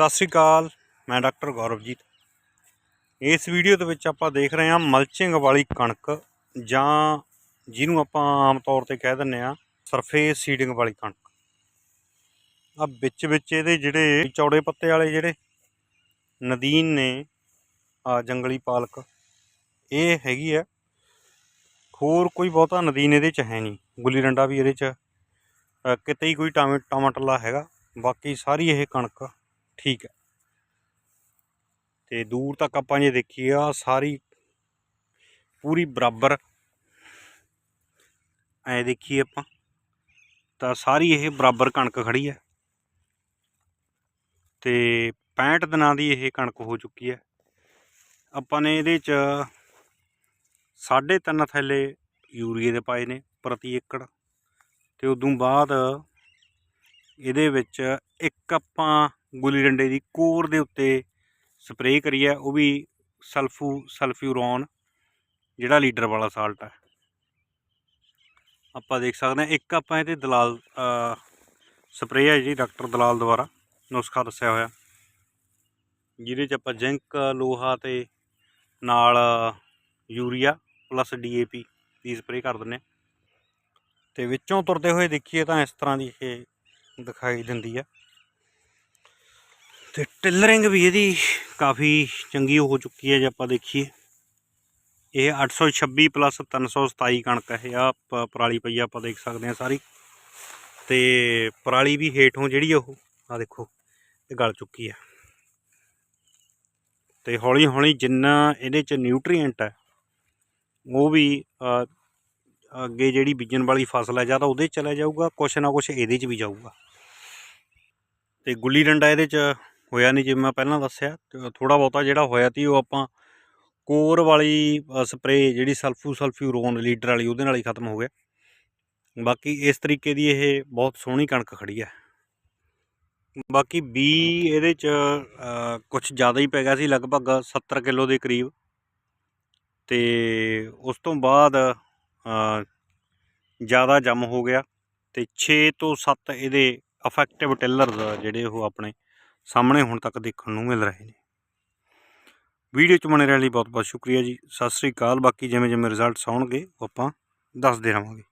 ਸਤਿ ਸ੍ਰੀ ਅਕਾਲ, ਮੈਂ ਡਾਕਟਰ ਗੌਰਵਜੀਤ। ਇਸ ਵੀਡੀਓ ਦੇ ਵਿੱਚ ਆਪਾਂ ਦੇਖ ਰਹੇ ਹਾਂ ਮਲਚਿੰਗ ਵਾਲੀ ਕਣਕ, ਜਾਂ ਜਿਹਨੂੰ ਆਪਾਂ ਆਮ ਤੌਰ ਤੇ ਕਹਿ ਦਿੰਨੇ ਆ ਸਰਫੇਸ ਸੀਡਿੰਗ ਵਾਲੀ ਕਣਕ। ਆ ਵਿੱਚ ਵਿੱਚ ਇਹਦੇ ਜਿਹੜੇ ਚੌੜੇ ਪੱਤੇ ਵਾਲੇ ਜਿਹੜੇ ਨਦੀਨ ਨੇ ਆ ਜੰਗਲੀ ਪਾਲਕ, ਇਹ ਹੈਗੀ ਆ। ਹੋਰ ਕੋਈ ਬਹੁਤਾ ਨਦੀਨ ਇਹਦੇ ਚ ਹੈ ਨਹੀਂ। ਗੁੱਲੀ ਡੰਡਾ ਵੀ ਇਹਦੇ ਚ ਕਿਤੇ ਹੀ ਕੋਈ ਟਾਮੇ ਟਮਾਟਰਲਾ ਹੈਗਾ। ਬਾਕੀ ਸਾਰੀ ਇਹ ਕਣਕ ਠੀਕ ਹੈ। ਤੇ ਦੂਰ ਤੱਕ ਆਪਾਂ ਜੇ ਦੇਖੀਏ ਆ ਸਾਰੀ ਪੂਰੀ ਬਰਾਬਰ ਐ ਦੇਖੀਏ ਆਪਾਂ, ਤਾਂ ਸਾਰੀ ਇਹ ਬਰਾਬਰ ਕਣਕ ਖੜੀ ਹੈ। ਤੇ 65 ਦਿਨਾਂ ਦੀ ਇਹ ਕਣਕ ਹੋ ਚੁੱਕੀ ਹੈ। ਆਪਾਂ ਨੇ ਇਹਦੇ ਚ ਸਾਢੇ ਤਿੰਨ ਥੈਲੇ ਯੂਰੀਏ ਦੇ ਪਾਏ ਨੇ ਪ੍ਰਤੀ ਏਕੜ। ਤੇ ਉਦੋਂ ਬਾਅਦ ਇਹਦੇ ਵਿੱਚ ਇੱਕ ਆਪਾਂ ਗੁੱਲੀ ਡੰਡੇ ਦੀ ਕੋਰ ਦੇ ਉੱਤੇ ਸਪਰੇਅ ਕਰੀ ਹੈ, ਉਹ ਵੀ ਸਲਫੂ, ਸਲਫਿਊਰੋਨ, ਜਿਹੜਾ ਲੀਡਰ ਵਾਲਾ ਸਾਲਟ ਹੈ। ਆਪਾਂ ਦੇਖ ਸਕਦੇ ਹਾਂ, ਇੱਕ ਆਪਾਂ ਇਹਦੇ ਦਲਾਲ ਸਪਰੇਅ ਹੈ ਜੀ, ਡਾਕਟਰ ਦਲਾਲ ਦੁਆਰਾ, ਨੁਸਖਾ ਦੱਸਿਆ ਹੋਇਆ। ਜਿਹਦੇ ਚ ਆਪਾਂ ਜ਼ਿੰਕ, ਲੋਹਾ ਤੇ ਨਾਲ ਯੂਰੀਆ ਪਲੱਸ ਡੀਏਪੀ ਦੀ ਸਪਰੇਅ ਕਰ ਦਿੰਨੇ ਹਾਂ। ਤੇ ਵਿੱਚੋਂ ਤੁਰਦੇ ਹੋਏ ਦੇਖੀਏ ਤਾਂ ਇਸ ਤਰ੍ਹਾਂ ਦੀ ਇਹ ਦਿਖਾਈ ਦਿੰਦੀ ਹੈ। ਤੇ ਟਿਲਰਿੰਗ ਵੀ ਇਹਦੀ ਕਾਫੀ ਚੰਗੀ ਹੋ ਚੁੱਕੀ ਹੈ ਜੇ ਆਪਾਂ ਦੇਖੀਏ। ਇਹ 826 ਪਲੱਸ 327 ਕਣਕ ਹੈ। ਆ ਪਰਾਲੀ ਪਈ ਆ, ਆਪਾਂ ਦੇਖ ਸਕਦੇ ਹਾਂ ਸਾਰੀ। ਤੇ ਪਰਾਲੀ ਵੀ ਹੇਠੋਂ ਜਿਹੜੀ ਉਹ ਆ ਦੇਖੋ, ਇਹ ਗਲ ਚੁੱਕੀ ਹੈ। ਤੇ ਹੌਲੀ ਹੌਲੀ ਜਿੰਨਾ ਇਹਦੇ ਚ ਨਿਊਟ੍ਰੀਐਂਟ ਹੈ, ਉਹ ਵੀ ਅੱਗੇ ਜਿਹੜੀ ਬੀਜਣ ਵਾਲੀ ਫਸਲ ਹੈ, ਜਾਂ ਤਾਂ ਉਹਦੇ 'ਚ ਚਲਾ ਜਾਊਗਾ, ਕੁਛ ਨਾ ਕੁਛ ਇਹਦੇ 'ਚ ਵੀ ਜਾਊਗਾ। ਤੇ ਗੁੱਲੀ ਡੰਡਾ ਇਹਦੇ 'ਚ ਹੋਇਆ ਨਹੀਂ ਜਿਵੇਂ ਮੈਂ ਪਹਿਲਾਂ ਦੱਸਿਆ, ਤੇ ਥੋੜਾ ਬਹੁਤਾ ਜਿਹੜਾ ਹੋਇਆ ਤੀ ਉਹ ਆਪਾਂ ਕੋਰ ਵਾਲੀ ਸਪਰੇਅ ਜਿਹੜੀ ਸਲਫੂ ਸਲਫਿਊਰੋਨ ਲੀਡਰ ਵਾਲੀ ਉਹਦੇ ਨਾਲ ਹੀ ਖਤਮ ਹੋ ਗਿਆ। ਬਾਕੀ ਇਸ ਤਰੀਕੇ ਦੀ ਇਹ ਬਹੁਤ ਸੋਹਣੀ ਕਣਕ ਖੜੀ ਹੈ ਬਾਕੀ ਬੀ ਇਹਦੇ 'ਚ ਕੁਝ ਜ਼ਿਆਦਾ ਹੀ ਪੈ ਗਿਆ ਸੀ, ਲਗਭਗ 70 ਕਿਲੋ ਦੇ ਕਰੀਬ। ਤੇ ਉਸ ਤੋਂ ਬਾਅਦ ਜ਼ਿਆਦਾ ਜੰਮ ਹੋ ਗਿਆ। ਤੇ 6 ਤੋਂ 7 ਇਹਦੇ ਇਫੈਕਟਿਵ ਟਿਲਰਸ ਜਿਹੜੇ ਉਹ ਆਪਣੇ। ਸਾਹਮਣੇ ਹੁਣ ਤੱਕ ਦੇਖਣ ਨੂੰ ਮਿਲ ਰਹੇ ਨੇ। ਵੀਡੀਓ ਚ ਬਣੇ ਰਹਿਣ ਲਈ ਬਹੁਤ ਬਹੁਤ ਸ਼ੁਕਰੀਆ ਜੀ। ਸਤਿ ਸ੍ਰੀ ਅਕਾਲ। ਬਾਕੀ ਜਿਵੇਂ ਜਿਵੇਂ ਰਿਜ਼ਲਟਸ ਆਉਣਗੇ, ਉਹ ਆਪਾਂ ਦੱਸਦੇ ਰਹਾਂਗੇ